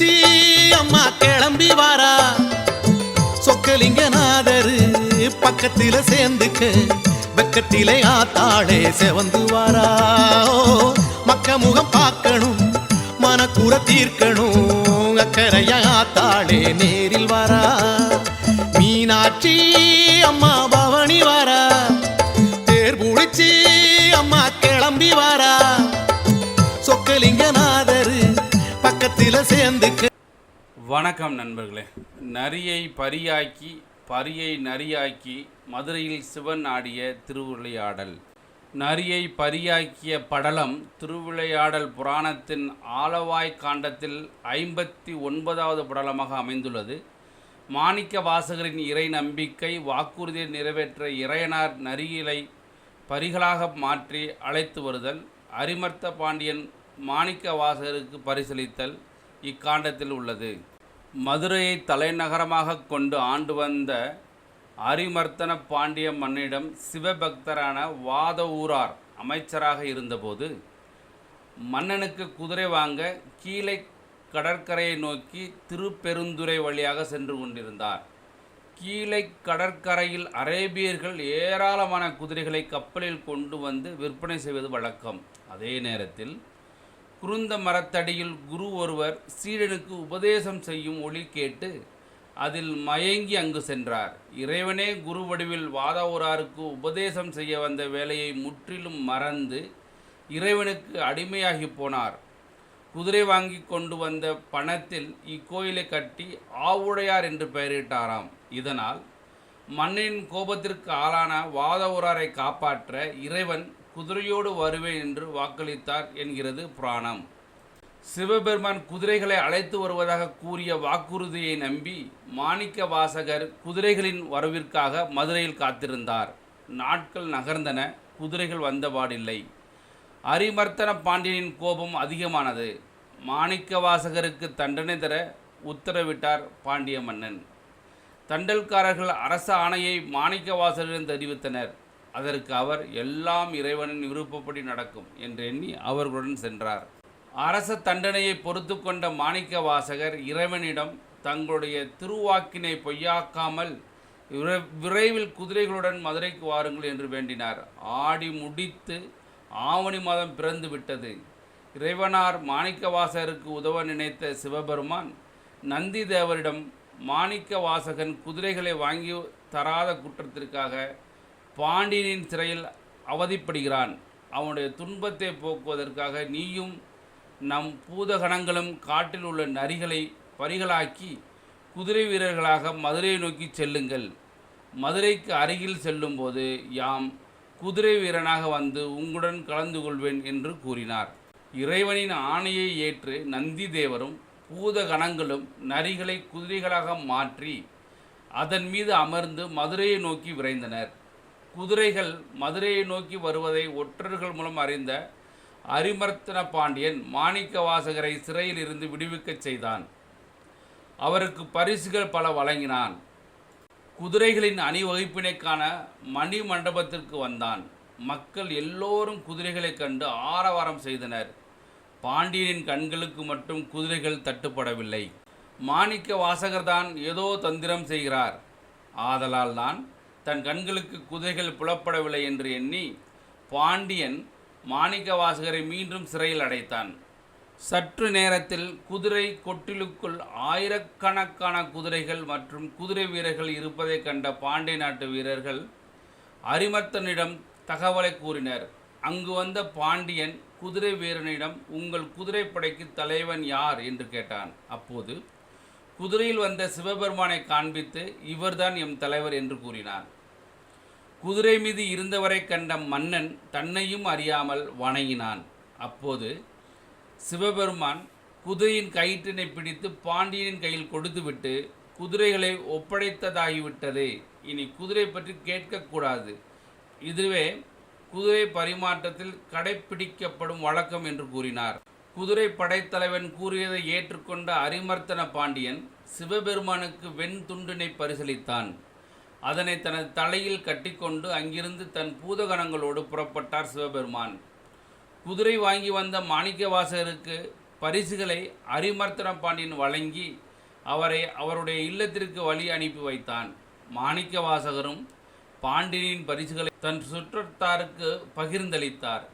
குளிச்சு அம்மா கிளம்பி வாரா. சொக்கலிங்கநாதரு பக்கத்தில சேர்ந்துக்க வெக்கத்திலே ஆத்தாளே செவந்து வாரா. மக்க முகம் பார்க்கணும் மனக்குற தீர்க்கணும் அக்கறையா ஆத்தாளே நேரில் வாரா. மீனாட்சி அம்மா பக்கத்தில சேர்ந்துக்க. வணக்கம் நண்பர்களே. நரியை பரியாக்கி பரியை நரியாக்கி மதுரையில் சிவன் ஆடிய திருவிளையாடல். நரியை பரியாக்கிய படலம் திருவிளையாடல் புராணத்தின் ஆலவாய் காண்டத்தில் ஐம்பத்தி ஒன்பதாவது படலமாக அமைந்துள்ளது. மாணிக்க வாசகரின் இறை நம்பிக்கை வாக்குறுதியை நிறைவேற்ற இறையனார் நரியிலை பரிகளாக மாற்றி அழைத்து வருதல். அரிமர்த்த பாண்டியன் மாணிக்க வாசகருக்கு பரிசளித்தல் இக்காண்டத்தில் உள்ளது. மதுரையை தலைநகரமாக கொண்டு ஆண்டு வந்த அரிமர்த்தன பாண்டிய மன்னிடம் சிவபக்தரான வாதவூரார் அமைச்சராக இருந்தபோது மன்னனுக்கு குதிரை வாங்க கீழே கடற்கரையை நோக்கி திருப்பெருந்துறை வழியாக சென்று கொண்டிருந்தார். கீழே கடற்கரையில் அரேபியர்கள் ஏராளமான குதிரைகளை கப்பலில் கொண்டு வந்து விற்பனை செய்வது வழக்கம். அதே நேரத்தில் குருந்த மரத்தடியில் குரு ஒருவர் சீடனுக்கு உபதேசம் செய்யும் ஒளி கேட்டு அதில் மயங்கி அங்கு சென்றார். இறைவனே குரு வடிவில் வாதாவூராருக்கு உபதேசம் செய்ய வந்த வேலையை முற்றிலும் மறந்து இறைவனுக்கு அடிமையாகி போனார். குதிரை வாங்கி கொண்டு வந்த பணத்தில் இக்கோயிலை கட்டி ஆவுடையார் என்று பெயரிட்டாராம். இதனால் மண்ணின் கோபத்திற்கு ஆளான வாதவூராரை காப்பாற்ற இறைவன் குதிரையோடு வருவேன் என்று வாக்களித்தார் என்கிறது புராணம். சிவபெருமான் குதிரைகளை அழைத்து வருவதாக கூறிய வாக்குறுதியை நம்பி மாணிக்க வாசகர் குதிரைகளின் வரவிற்காக மதுரையில் காத்திருந்தார். நாட்கள் நகர்ந்தன குதிரைகள் வந்தபாடில்லை. அரிமர்த்தன பாண்டியனின் கோபம் அதிகமானது. மாணிக்க வாசகருக்கு தண்டனை தர உத்தரவிட்டார் பாண்டிய மன்னன். தண்டல்காரர்கள் அரச ஆணையை மாணிக்க வாசகரிடம் தெரிவித்தனர். அதற்கு அவர் எல்லாம் இறைவனின் விருப்பப்படி நடக்கும் என்று எண்ணி அவர்களுடன் சென்றார். அரச தண்டனையை பொறுத்து கொண்ட மாணிக்க வாசகர் இறைவனிடம் தங்களுடைய திருவாக்கினை பொய்யாக்காமல் விரை- விரைவில் குதிரைகளுடன் மதுரைக்கு வாருங்கள் என்று வேண்டினார். ஆடி முடித்து ஆவணி மாதம் பிறந்து விட்டது. இறைவனார் மாணிக்கவாசகருக்கு உதவ நினைத்த சிவபெருமான் நந்தி தேவரிடம் மாணிக்க வாசகன் குதிரைகளை வாங்கி தராத குற்றத்திற்காக பாண்டியனின் சிறையில் அவதிப்படுகிறான். அவனுடைய துன்பத்தை போக்குவதற்காக நீயும் நம் பூதகணங்களும் காட்டில் உள்ள நரிகளை பரிகளாக்கி குதிரை வீரர்களாக மதுரையை நோக்கி செல்லுங்கள். மதுரைக்கு அருகில் செல்லும்போது யாம் குதிரை வீரனாக வந்து உங்களுடன் கலந்து கொள்வேன் என்று கூறினார். இறைவனின் ஆணையை ஏற்று நந்தி தேவரும் பூதகணங்களும் நரிகளை குதிரைகளாக மாற்றி அதன் மீது அமர்ந்து மதுரையை நோக்கி விரைந்தனர். குதிரைகள் மதுரையை நோக்கி வருவதை ஒற்றர்கள் மூலம் அறிந்த அரிமர்த்தன பாண்டியன் மாணிக்க வாசகரை சிறையில் இருந்து விடுவிக்கச் செய்தான். அவருக்கு பரிசுகள் பல வழங்கினான். குதிரைகளின் அணிவகுப்பினைக்கான மணி மண்டபத்திற்கு வந்தான். மக்கள் எல்லோரும் குதிரைகளைக் கண்டு ஆரவாரம் செய்தனர். பாண்டியனின் கண்களுக்கு மட்டும் குதிரைகள் தட்டுப்படவில்லை. மாணிக்க வாசகர்தான் ஏதோ தந்திரம் செய்கிறார். ஆதலால் தான் தன் கண்களுக்கு குதிரைகள் புலப்படவில்லை என்று எண்ணி பாண்டியன் மாணிக்கவாசகரை மீண்டும் சிறையில் அடைத்தான். சற்று நேரத்தில் குதிரை கொட்டிலுக்குள் ஆயிரக்கணக்கான குதிரைகள் மற்றும் குதிரை வீரர்கள் இருப்பதை கண்ட பாண்டிய நாட்டு வீரர்கள் அரிமர்த்தனிடம் தகவலை கூறினர். அங்கு வந்த பாண்டியன் குதிரை வீரனிடம் உங்கள் குதிரைப்படைக்கு தலைவன் யார்? என்று கேட்டான். அப்போது குதிரையில் வந்த சிவபெருமானை காண்பித்து இவர்தான் எம் தலைவர் என்று கூறினார். குதிரை மீது இருந்தவரை கண்ட மன்னன் தன்னையும் அறியாமல் வணங்கினான். அப்போது சிவபெருமான் குதிரையின் கயிற்றினை பிடித்து பாண்டியனின் கையில் கொடுத்துவிட்டு குதிரைகளை ஒப்படைத்ததாகிவிட்டது இனி குதிரை பற்றி கேட்கக்கூடாது இதுவே குதிரை பரிமாற்றத்தில் கடைப்பிடிக்கப்படும் வழக்கம் என்று கூறினார். குதிரை படைத்தலைவன் கூறியதை ஏற்றுக்கொண்ட அரிமர்த்தன பாண்டியன் சிவபெருமானுக்கு வெண் துண்டினை பரிசளித்தான். அதனை தனது தலையில் கட்டிக்கொண்டு அங்கிருந்து தன் பூதகணங்களோடு புறப்பட்டார் சிவபெருமான். குதிரை வாங்கி வந்த மாணிக்கவாசகருக்கு பரிசுகளை அரிமர்த்தன பாண்டியன் வழங்கி அவரை அவருடைய இல்லத்திற்கு வழி அனுப்பி வைத்தான். மாணிக்கவாசகரும் பாண்டியனின் பரிசுகளை தன் சுற்றத்தாருக்கு பகிர்ந்தளித்தார்.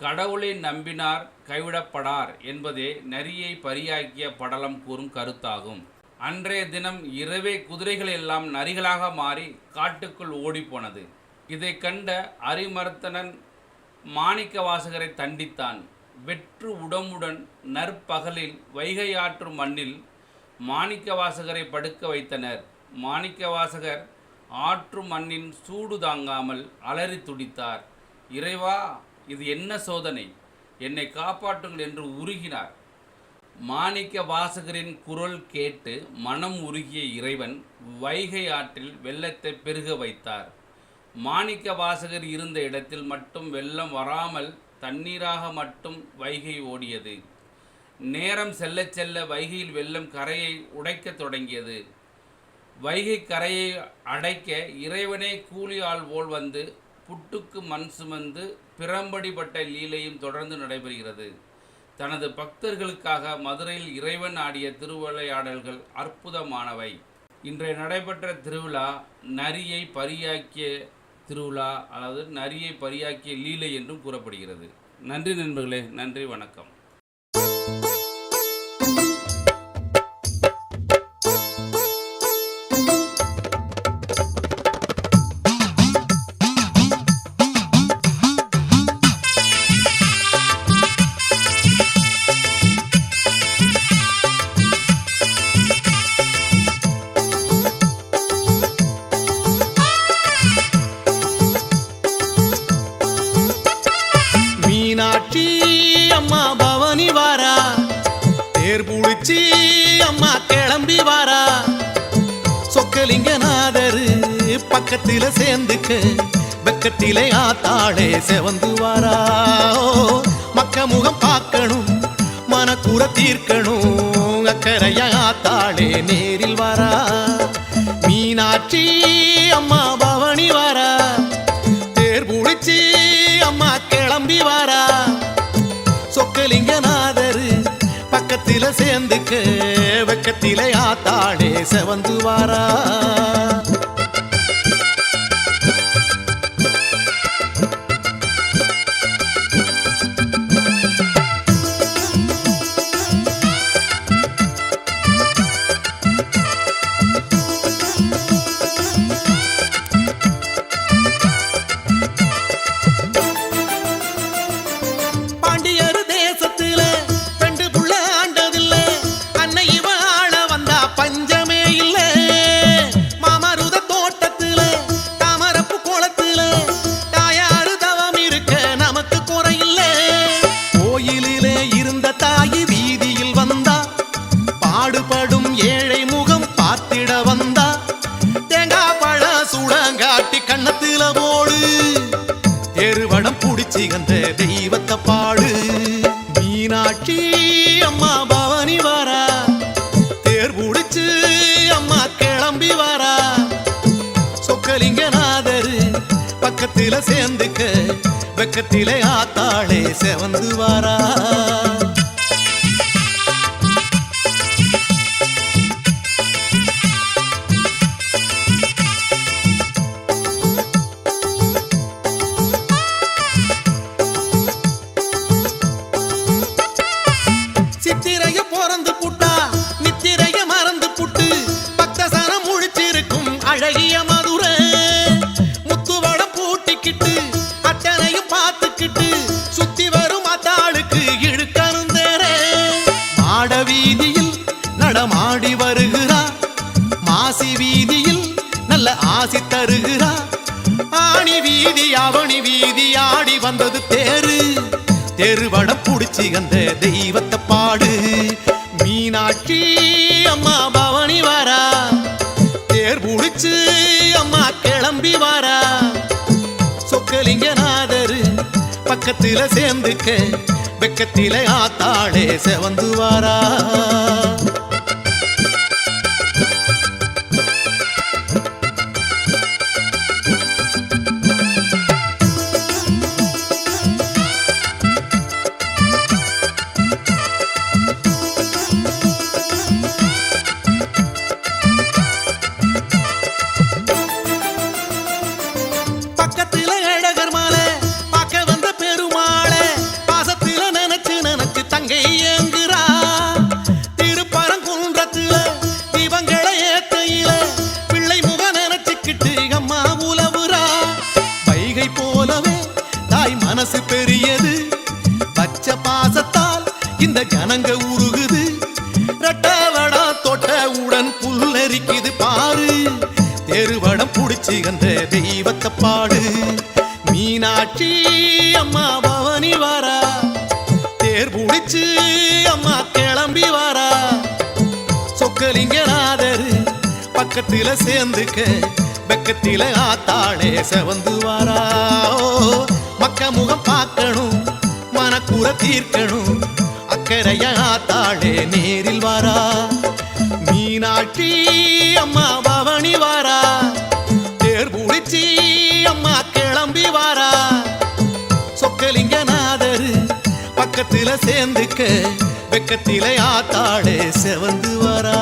கடவுளை நம்பினார் கைவிடப்படார் என்பதே நரியை பரியாக்கிய படலம் கூறும் கருத்தாகும். அன்றைய தினம் இரவே குதிரைகள் எல்லாம் நரிகளாக மாறி காட்டுக்குள் ஓடிப்போனது. இதை கண்ட அரிமர்த்தனன் மாணிக்க வாசகரை தண்டித்தான். வெற்று உடம்புடன் நற்பகலில் வைகை ஆற்று மண்ணில் மாணிக்க வாசகரை படுக்க வைத்தனர். மாணிக்க வாசகர் ஆற்று மண்ணின் சூடு தாங்காமல் அலறி துடித்தார். இறைவா இது என்ன சோதனை? என்னை காப்பாற்றுங்கள் என்று உருகினார். மாணிக்க வாசகரின் குரல் கேட்டு மனம் உருகிய இறைவன் வைகை ஆற்றில் வெள்ளத்தை பெருக வைத்தார். மாணிக்க வாசகர் இருந்த இடத்தில் மட்டும் வெள்ளம் வராமல் தண்ணீராக மட்டும் வைகை ஓடியது. நேரம் செல்ல செல்ல வைகையில் வெள்ளம் கரையை உடைக்கத் தொடங்கியது. வைகை கரையை அடைக்க இறைவனே கூலி ஆள் போல் வந்து புட்டுக்கு மண் சுமந்து பிறம்படிப்பட்ட லீலையும் தொடர்ந்து நடைபெறுகிறது. தனது பக்தர்களுக்காக மதுரையில் இறைவன் ஆடிய திருவிளையாடல்கள் அற்புதமானவை. இன்றைய நடைபெற்ற திருவிழா நரியை பரியாக்கிய திருவிழா அதாவது நரியை பரியாக்கிய லீலை என்றும் கூறப்படுகிறது. நன்றி நண்பர்களே நன்றி வணக்கம். மீனாட்சி அம்மா பவனி வாரா. தேர் புடிச்சி அம்மா கிளம்பி வாரா. சொக்கலிங்கநாதரு பக்கத்தில சேர்ந்துக்க வெக்கத்திலே ஆத்தாளே செவந்து வாரா. மக்க முகம் பார்க்கணும் மனக்குற தீர்க்கணும் அக்கறையா ஆத்தாளே நேரில் வாரா. மீனாட்சி அம்மா பவனி வாரா. வெக்கத்தில சேர்ந்துக்க வெக்கத்தில ஆத்தாளே செவந்து வாரா. எருவடம் புடிச்சி தெய்வத்தை பாடு மீனாட்சி அம்மா பவனி வாரா. தேர் பிடிச்சு அம்மா கிளம்பி வாரா. சொக்கலிங்கநாதர் பக்கத்தில சேர்ந்துக்க வெக்கத்திலே ஆத்தாளே செவந்து வாரா. வீதி அவனி வீதி ஆடி வந்தது தேரு. தெருவடம் புடிச்சு அந்த தெய்வத்தை பாடு. மீனாட்சி அம்மா பவனி வாரா. தேர் புடிச்சு அம்மா கிளம்பி வாரா. சொக்கலிங்கநாதரு பக்கத்தில சேர்ந்துக்க வெக்கத்தில ஆத்தாளே செவந்து வாரா. தெய்வத்தை பாடு மீனாட்சி அம்மா பவனி வாரா. தேர் புடிச்சு அம்மா கிளம்பி வாரா. சொக்கலிங்கநாதரு பக்கத்தில சேர்ந்துக்க வெக்கத்தில ஆத்தாளே செவந்து வாரா. மக்க முகம் பார்க்கணும் மனக்குற தீர்க்கணும் அக்கறைய ஆத்தாளே நேரில் வாரா. மீனாட்சி அம்மா பவனி வாரா. தேர் பூடிச்சி அம்மா கிளம்பி வாரா. சொக்கலிங்கநாதரு பக்கத்துல சேர்ந்துக்க வெக்கத்திலே ஆத்தாளே செவந்து வாரா.